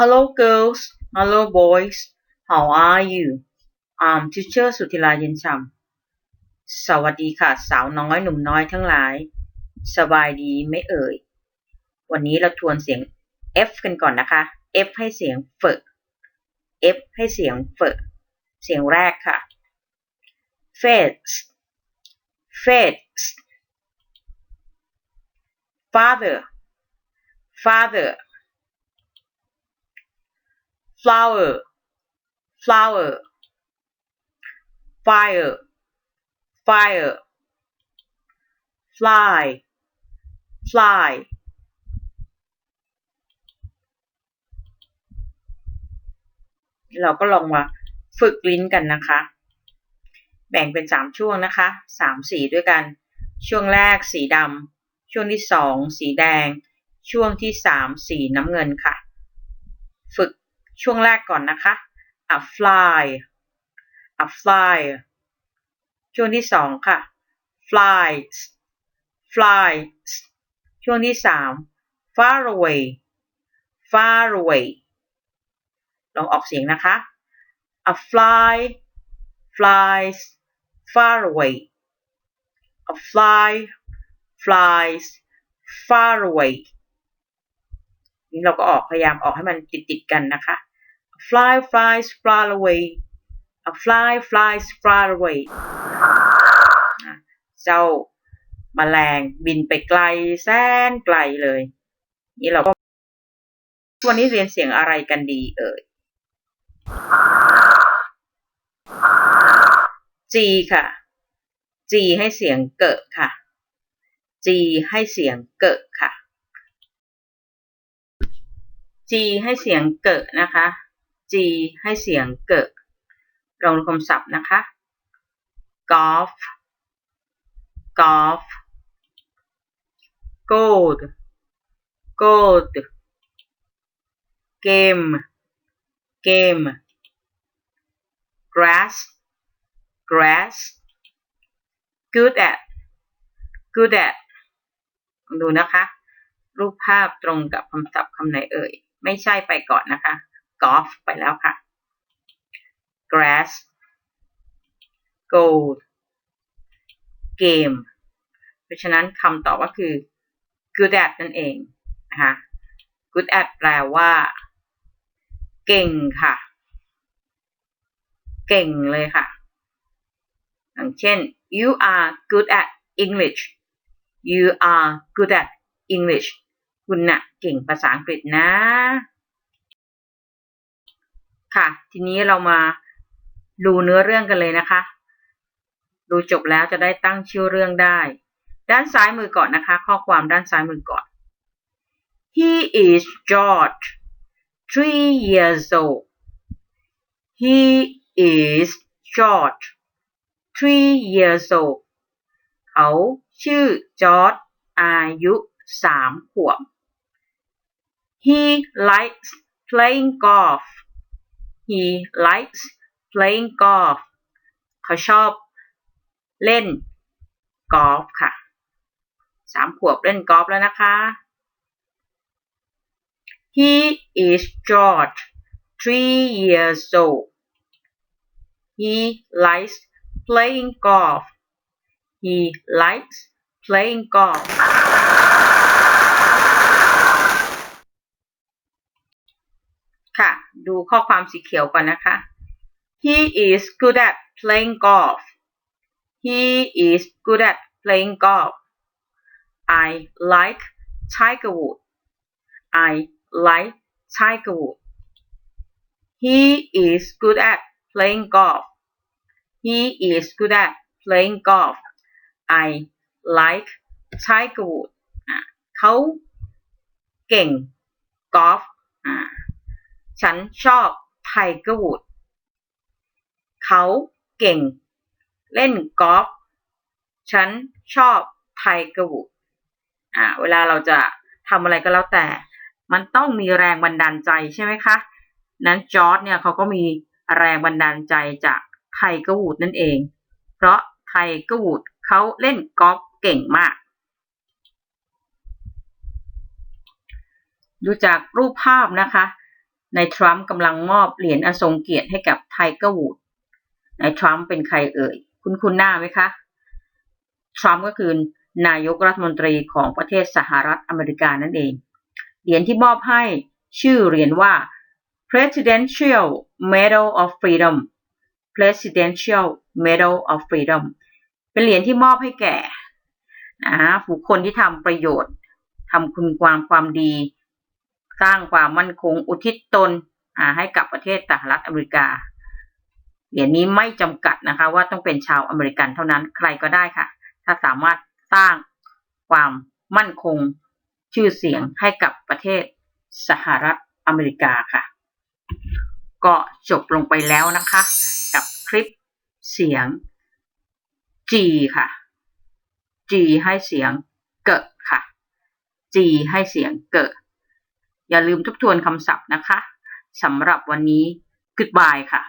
Hello girls Hello boys How are you I'm teacher สุธิราเย็นฉ่ำสวัสดีค่ะ สาวน้อยหนุ่มน้อยทั้งหลาย สบายดีไหม่เอ่ย วันนี้เราทวนเสียง F กันก่อนนะคะ F ให้เสียงเฟอ F ให้เสียงเฟอเสียงแรกค่ะ face face father father flower flower fire fire fly fly เราก็ลองมาฝึกลิ้นกันนะคะ แบ่งเป็นสามช่วงนะคะสามสีด้วยกัน ช่วงแรกสีดำช่วงที่สองสีแดง ช่วงที่สามสีน้ำเงินค่ะ ฝึก ช่วงแรกก่อนนะคะ a fly a fly ช่วงที่สองค่ะ flies flies ช่วงที่สาม far away far away ลองออกเสียงนะคะ a fly flies far away a fly flies far away นี่เราก็ออกพยายามออกให้มันติดติดกันนะคะ fly flies far away a fly flies far away เจ้าแมลงบินไปไกลแสนไกลเลย นี่เราก็ วันนี้เรียนเสียงอะไรกันดีเอ่ย G ค่ะ G ให้เสียงเกิดค่ะ G ให้เสียงเกิดค่ะ G ให้เสียงเกิดนะคะ G ให้เสียงเกิดลองคำศัพท์นะคะ golf golf gold gold game game grass grass good at good at ลองดูนะคะ รูปภาพตรงกับคำศัพท์คำไหนเอ่ย ไม่ใช่ไปก่อนนะคะ golf ไปแล้วค่ะ grass gold game เพราะฉะนั้นคำตอบก็คือ good at นั่นเองนะคะ good at แปลว่า เก่งค่ะ เก่งเลยค่ะ อย่างเช่น you are good at English you are good at English คุณน่ะเก่งภาษาอังกฤษนะ ค่ะ ทีนี้เรามาดูเนื้อเรื่องกันเลยนะคะ ดูจบแล้วจะได้ตั้งชื่อเรื่องได้ ด้านซ้ายมือก่อนนะคะ ข้อความด้านซ้ายมือก่อน He is George three years old He is George three years old เขาชื่อจอร์จอายุสามขวบ He likes playing golf He likes playing golf เขาชอบเล่นกอล์ฟค่ะสามขวบเล่นกอล์ฟแล้วนะคะ He is George three years old He likes playing golf He likes playing golf ค่ะ ดูข้อความสีเขียวก่อนนะคะ He is good at playing golf He is good at playing golf I like Tiger Woods I like Tiger Woods He is good at playing golf He is good at playing golf I like Tiger Woods เขาเก่งกอล์ฟอ่า ฉันชอบไทเกอร์วูดเขาเก่ง เล่นกอล์ฟฉันชอบไทเกอร์วูดอ่าเวลาเราจะทำอะไรก็แล้วแต่ มันต้องมีแรงบันดาลใจใช่ไหมคะ นั้นจอร์ดเนี่ยเขาก็มีแรงบันดาลใจจากไทเกอร์วูดนั่นเอง เพราะไทเกอร์วูดเขาเล่นกอล์ฟเก่งมาก ดูจากรูปภาพนะคะ นายทรัมป์กำลังมอบเหรียญอันทรงเกียรติให้กับไทเกอร์วูดนายทรัมป์เป็นใครเอ่ย คุณคุณหน้าไหมคะ ทรัมป์ก็คือนายกรัฐมนตรีของประเทศสหรัฐอเมริกานั่นเอง เหรียญที่มอบให้ชื่อเหรียญว่า Presidential Medal of Freedom Presidential Medal of Freedom เป็นเหรียญที่มอบให้แก่นะบุคคลที่ทำประโยชน์ทำคุณความความดี สร้างความมั่นคงอุทิศตนให้กับประเทศสหรัฐอเมริกา เหรียญนี้ไม่จำกัดนะคะ ว่าต้องเป็นชาวอเมริกันเท่านั้นใครก็ได้ค่ะ ถ้าสามารถสร้างความมั่นคงชื่อเสียงให้กับประเทศสหรัฐอเมริกาค่ะ ก็จบลงไปแล้วนะคะ กับคลิปเสียง G ค่ะ G ให้เสียงเกิดค่ะ G ให้เสียงเกิด อย่าลืมทบทวนคำศัพท์นะคะสำหรับวันนี้ goodbye ค่ะ